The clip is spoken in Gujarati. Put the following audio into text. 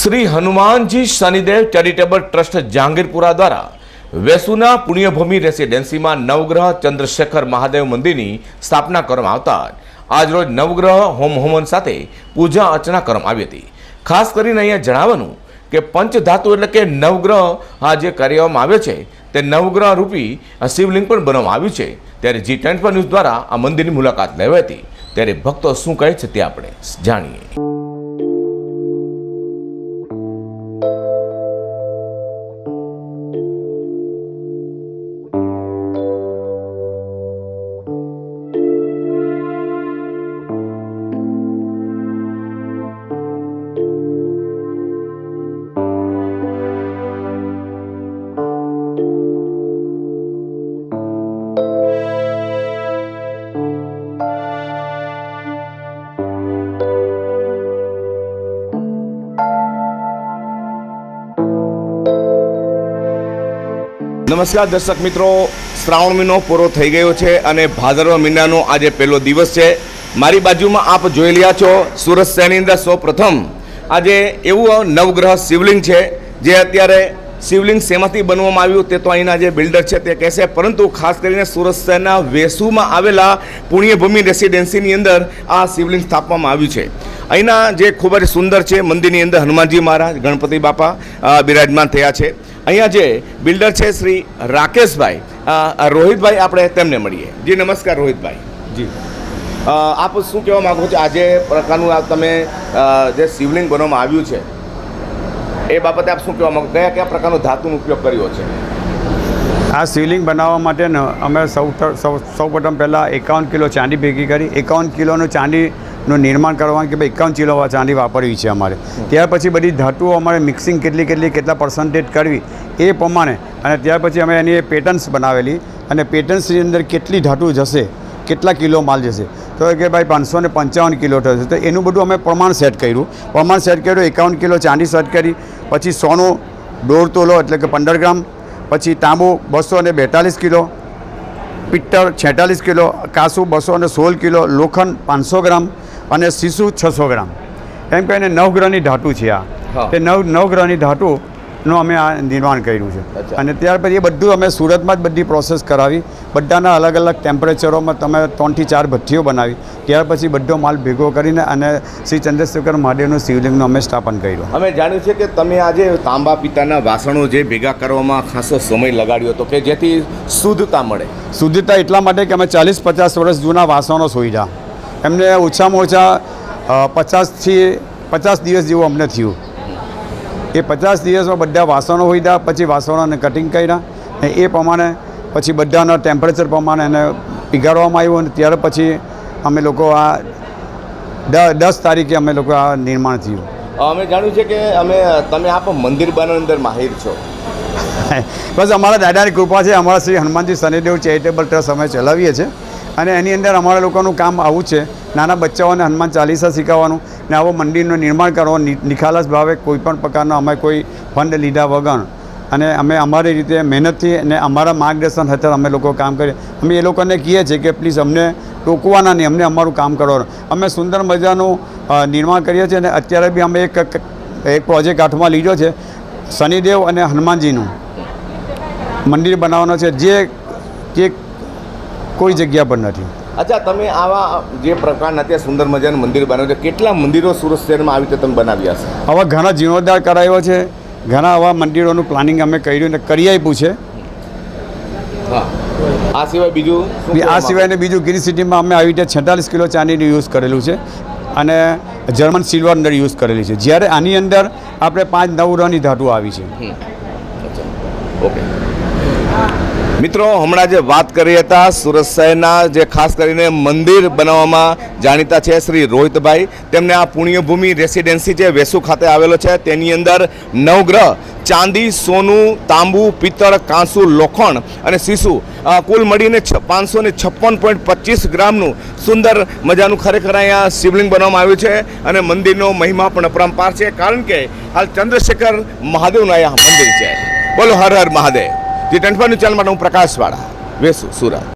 શ્રી હનુમાનજી શનિદેવ ચેરિટેબલ ટ્રસ્ટ જહાંગીરપુરા દ્વારા વેસુના પુણ્યભૂમિ રેસિડેન્સીમાં નવગ્રહ ચંદ્રશેખર મહાદેવ મંદિરની સ્થાપના કરવામાં આવતા આજરોજ નવગ્રહ હોમ હોમન સાથે પૂજા અર્ચના કરવામાં આવી હતી. ખાસ કરીને અહીંયા જણાવવાનું કે પંચધાતુ એટલે કે નવગ્રહ આ જે કરવામાં આવે છે, તે નવગ્રહ રૂપી શિવલિંગ પણ બનાવવામાં આવ્યું છે. ત્યારે જી ટ્વેન્ટી ન્યૂઝ દ્વારા આ મંદિરની મુલાકાત લેવાઈ હતી. ત્યારે ભક્તો શું કહે છે તે આપણે જાણીએ. નમસ્કાર દર્શક મિત્રો, શ્રાવણ મહિનો પૂરો થઈ ગયો છે અને ભાદરવા મહિનાનો આજે પહેલો દિવસ છે. મારી બાજુમાં આપ જોઈ રહ્યા છો, સુરત શહેરની અંદર સૌ પ્રથમ આજે એવું નવગ્રહ શિવલિંગ છે, જે અત્યારે શિવલિંગ શેમાંથી બનવામાં આવ્યું તે તો અહીંના જે બિલ્ડર છે તે કહેશે, પરંતુ ખાસ કરીને સુરત શહેરના વેસુમાં આવેલા પુણ્યભૂમિ રેસિડેન્સીની અંદર આ શિવલિંગ સ્થાપવામાં આવ્યું છે. અહીંના જે ખૂબ જ સુંદર છે, મંદિરની અંદર હનુમાનજી મહારાજ, ગણપતિ બાપા બિરાજમાન થયા છે. અહીંયા જે બિલ્ડર છે શ્રી રાકેશભાઈ રોહિતભાઈ આપણે તેમને મળીએ. જી નમસ્કાર રોહિતભાઈ. જી. આપ શું કહેવા માગો છો? આજે પ્રકારનું આ તમે જે શિવલિંગ બનાવવામાં આવ્યું છે એ બાબતે આપ શું કહેવા માગો? કયા કયા પ્રકારનો ધાતુનો ઉપયોગ કર્યો છે? આ શિવલિંગ બનાવવા માટે ને અમે સૌ સૌ સૌ પ્રથમ પહેલાં એકાવન કિલો ચાંદી ભેગી કરી. એકાવન કિલોનું ચાંદીનું નિર્માણ કરવાનું કે ભાઈ એકાવન કિલો ચાંદી વાપરવી છે અમારે. ત્યાર પછી બધી ધાતુઓ અમારે મિક્સિંગ કેટલી કેટલી કેટલા પર્સન્ટેજ કરવી એ પ્રમાણે અને ત્યાર પછી અમે એની પેટર્ન્સ બનાવેલી અને પેટર્ન્સની અંદર કેટલી ધાતુ જશે, કેટલા કિલો માલ જશે. તો કે ભાઈ પાંચસો ને પંચાવન કિલો થશે. તો એનું બધું અમે પ્રમાણ સેટ કર્યું. પ્રમાણ સેટ કર્યું, એકાવન કિલો ચાંદી સેટ કરી, પછી સોનું દોઢ તોલો એટલે કે પંદર ગ્રામ, પછી તાંબુ બસો અને બેતાલીસ કિલો, પિત્તળ છેતાલીસ કિલો, કાસુ બસો અને સોળ કિલો, લોખંડ પાંચસો ગ્રામ અને શીશુ છસો ગ્રામ. એમ કહીને નવગ્રહની ધાતુ છે આ. તે નવ નવગ્રહની ધાતુનું અમે આ નિર્માણ કર્યું છે. અને ત્યાર પછી એ બધું અમે સુરતમાં જ બધી પ્રોસેસ કરાવી. બધાના અલગ અલગ ટેમ્પરેચરોમાં તમે ત્રણથી ચાર ભઠ્ઠીઓ બનાવી. ત્યાર પછી બધો માલ ભેગો કરીને અને શ્રી ચંદ્રશેખર મહાદેવનું શિવલિંગનું અમે સ્થાપન કર્યું. અમે જાણ્યું છે કે તમે આજે તાંબા પિતાના વાસણો જે ભેગા કરવામાં ખાસો સમય લગાડ્યો હતો કે જેથી શુદ્ધતા મળે. શુદ્ધતા એટલા માટે કે અમે ચાલીસ પચાસ વર્ષ જૂના વાસણો સોઈડા એમને ઓછામાં ઓછા પચાસથી પચાસ દિવસ જેવું અમને થયું. એ પચાસ દિવસમાં બધા વાસણો હોઈડા પછી વાસણોને કટિંગ કર્યા ને એ પ્રમાણે પછી બધાના ટેમ્પરેચર પ્રમાણે એને પીગાડવામાં આવ્યું અને ત્યાર પછી અમે લોકો આ દસ તારીખે અમે લોકો આ નિર્માણ થયું. અમે જાણ્યું છે કે અમે તમે આપ મંદિર બનાવવાની અંદર માહિર છો. બસ અમારા દાદાની કૃપા છે, અમારા શ્રી હનુમાનજી શનિદેવ ચેરિટેબલ ટ્રસ્ટ અમે ચલાવીએ છીએ. અને એની અંદર અમારા લોકોનું કામ આવું છે, નાના બચ્ચાઓને હનુમાન ચાલીસા શીખવવાનું ને આવો મંદિરનું નિર્માણ કરવાનું નિખાલસ ભાવે કોઈપણ પ્રકારનો અમે કોઈ ફંડ લીધા વગર. અને અમે અમારી રીતે મહેનતથી અને અમારા માર્ગદર્શન હેઠળ અમે લોકો કામ કરીએ. અમે એ લોકોને કહીએ છીએ કે પ્લીઝ અમને ટોકવાના નહીં, અમને અમારું કામ કરવાનું. અમે સુંદર મજાનું નિર્માણ કરીએ છીએ અને અત્યારે બી અમે એક એક પ્રોજેક્ટ હાથમાં લીધો છે, શનિદેવ અને હનુમાનજીનું. મંદિર બનાવવાનો છે જે કે કોઈ જગ્યા પર નથી. અચ્છા તમે આવા જે પ્રકારના અત્યારે સુંદર મજાનું મંદિર બનાવ્યું છે કેટલા મંદિરો સુરત શહેરમાં આવી રીતે તમે બનાવ્યા છે? આવા ઘણા જીર્ણોદ્ધાર કરાયો છે ઘણા આવા મંદિરોનું પ્લાનિંગ અમે કર્યું ને કરી આપ્યું છે. આ સિવાય બીજું આ સિવાયને બીજું ગીર સિટીમાં અમે આવી રીતે છેતાલીસ કિલો ચાંદીનું યુઝ કરેલું છે અને જર્મન સિલ્વર અંદર યુઝ કરેલી છે. જ્યારે આની અંદર આપણે પાંચ નવ રની ધાતુ આવી છે. ઓકે. મિત્રો, હમણાં જે વાત કરી હતા, સુરત શહેરના જે ખાસ કરીને મંદિર બનાવવામાં જાણીતા છે શ્રી રોહિતભાઈ. તેમને આ પુણ્યભૂમિ રેસિડેન્સી જે વેસુ ખાતે આવેલો છે, તેની અંદર નવગ્રહ, ચાંદી, સોનું, તાંબુ, પિત્તળ, કાંસુ, લોખંડ અને શીશુ કુલ મળીને પાંચસો ને છપ્પન પોઈન્ટ પચીસ ગ્રામનું સુંદર મજાનું ખરેખર અહીંયા શિવલિંગ બનાવવામાં આવ્યું છે અને મંદિરનો મહિમા પણ અપરંપાર છે. કારણ કે હાલ ચંદ્રશેખર મહાદેવનું અહીંયા મંદિર છે. બોલો, હર હર મહાદેવ. જે ટ્વેન્ટી ચેનલ માટે હું પ્રકાશવાળા વેસુ સુરત